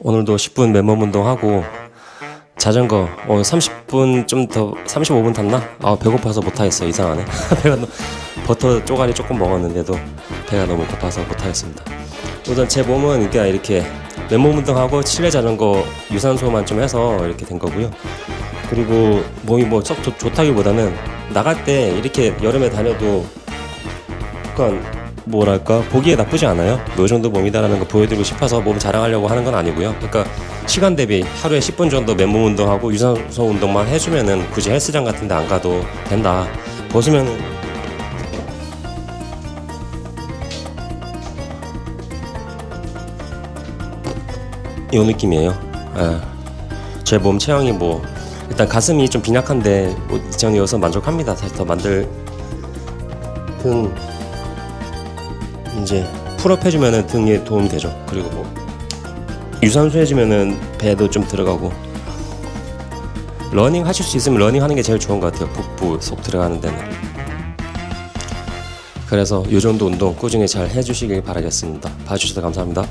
오늘도 10분 맨몸 운동하고 자전거 어 30분 좀 더 35분 탔나? 아 배고파서 못 하겠어요 이상하네. 배가 너무 버터 쪼가리 조금 먹었는데도 배가 너무 고파서 못 하겠습니다. 우선 제 몸은 그러니까 이렇게 맨몸 운동하고 실내 자전거 유산소만 좀 해서 이렇게 된 거고요. 그리고 몸이 뭐 썩 좋다기보다는 나갈 때 이렇게 여름에 다녀도 약간 뭐랄까 보기에 나쁘지 않아요. 뭐이 정도 몸이다라는 거 보여드리고 싶어서 몸 자랑하려고 하는 건 아니고요. 그러니까 시간 대비 하루에 10분 정도 맨몸 운동하고 유산소 운동만 해주면은 굳이 헬스장 같은 데 안 가도 된다. 보시면은 이 느낌이에요. 예. 제몸 체형이 뭐 일단 가슴이 좀 빈약한데 뭐 저는 여기서 만족합니다. 다시 더 만들 등 이제 풀업 해주면은 등에 도움이 되죠. 그리고 뭐 유산소 해주면은 배도 좀 들어가고 러닝 하실 수 있으면 러닝 하는 게 제일 좋은 것 같아요. 북부 속 들어가는 데는. 그래서 요 정도 운동 꾸준히 잘 해주시길 바라겠습니다. 봐주셔서 감사합니다.